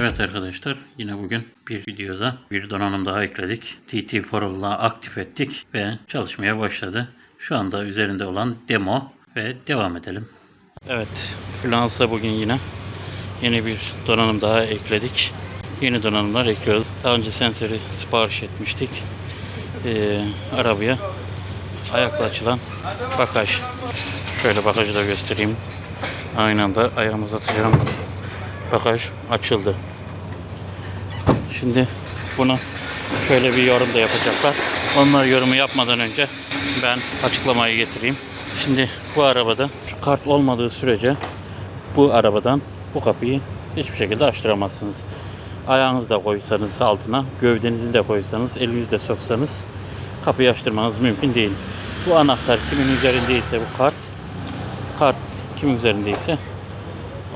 Evet arkadaşlar yine bugün bir videoda bir donanım daha ekledik. TT Foral'la aktif ettik ve çalışmaya başladı. Şu anda üzerinde olan demo ve devam edelim. Evet Fluence'a bugün yine yeni bir donanım daha ekledik. Yeni donanımlar ekliyoruz. Daha önce sensörü sipariş etmiştik. Ee, arabaya ayakla açılan bagaj. Şöyle bagajı da göstereyim. Aynı anda ayağımızı atacağım. Bagaj açıldı. Şimdi bunu şöyle bir yorum da yapacaklar. Onlar yorumu yapmadan önce ben açıklamayı getireyim. Şimdi bu arabada şu kart olmadığı sürece bu arabadan bu kapıyı hiçbir şekilde açtıramazsınız. Ayağınızı da koysanız altına, gövdenizi de koysanız, elinizi de soksanız kapıyı açtırmanız mümkün değil. Bu anahtar kimin üzerindeyse bu kart, kart kimin üzerindeyse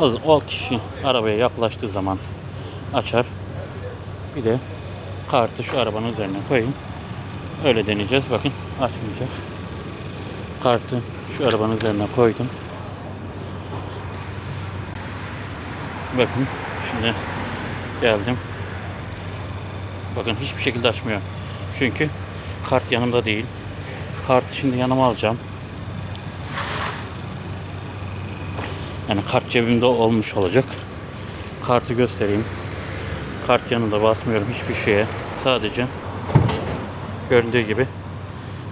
o, o kişi arabaya yaklaştığı zaman açar. Bir de kartı şu arabanın üzerine koyayım. Öyle deneyeceğiz. Bakın açmayacak. Kartı şu arabanın üzerine koydum. Bakın şimdi geldim. Bakın hiçbir şekilde açmıyor. Çünkü kart yanımda değil. Kartı şimdi yanıma alacağım. Yani kart cebimde olmuş olacak. Kartı göstereyim. Kart yanında basmıyorum hiçbir şeye. Sadece göründüğü gibi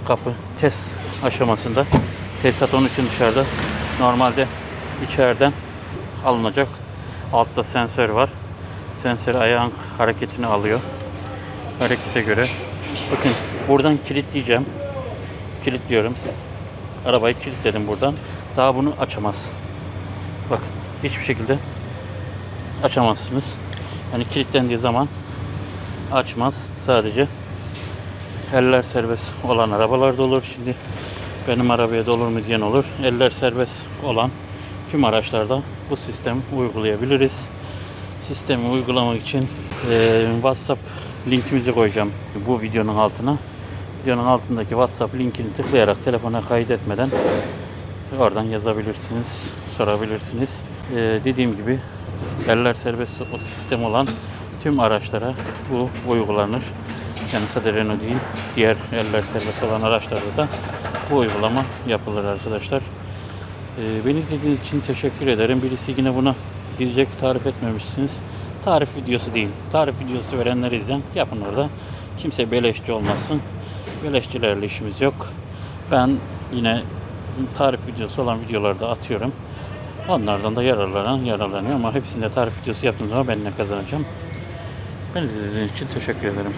kapı test aşamasında. Tesisat onun için dışarıda. Normalde içeriden alınacak. Altta sensör var. Sensör ayağın hareketini alıyor. Harekete göre. Bakın buradan kilitleyeceğim. Kilitliyorum. Arabayı kilitledim buradan. Daha bunu açamazsın. Bakın hiçbir şekilde açamazsınız. Yani kilitlendiği zaman açmaz. Sadece eller serbest olan arabalarda olur. Şimdi benim arabaya da olur mu diyen olur. Eller serbest olan tüm araçlarda bu sistemi uygulayabiliriz. Sistemi uygulamak için eee, WhatsApp linkimizi koyacağım bu videonun altına. Videonun altındaki WhatsApp linkini tıklayarak telefona kaydetmeden oradan yazabilirsiniz, sorabilirsiniz. Eee, dediğim gibi eller serbest o sistem olan tüm araçlara bu uygulanır. Yani sadece Renault değil, diğer eller serbest olan araçlarda da bu uygulama yapılır arkadaşlar. Ee, beni izlediğiniz için teşekkür ederim. Birisi yine buna gidecek tarif etmemişsiniz. Tarif videosu değil. Tarif videosu verenler izlen. Yapın orada. Kimse beleşçi olmasın. Beleşçilerle işimiz yok. Ben yine tarif videosu olan videolarda atıyorum. Onlardan da yararlanan yararlanıyor ama hepsinde tarif videosu yaptığım zaman ben ne kazanacağım. Beni izlediğiniz için teşekkür ederim.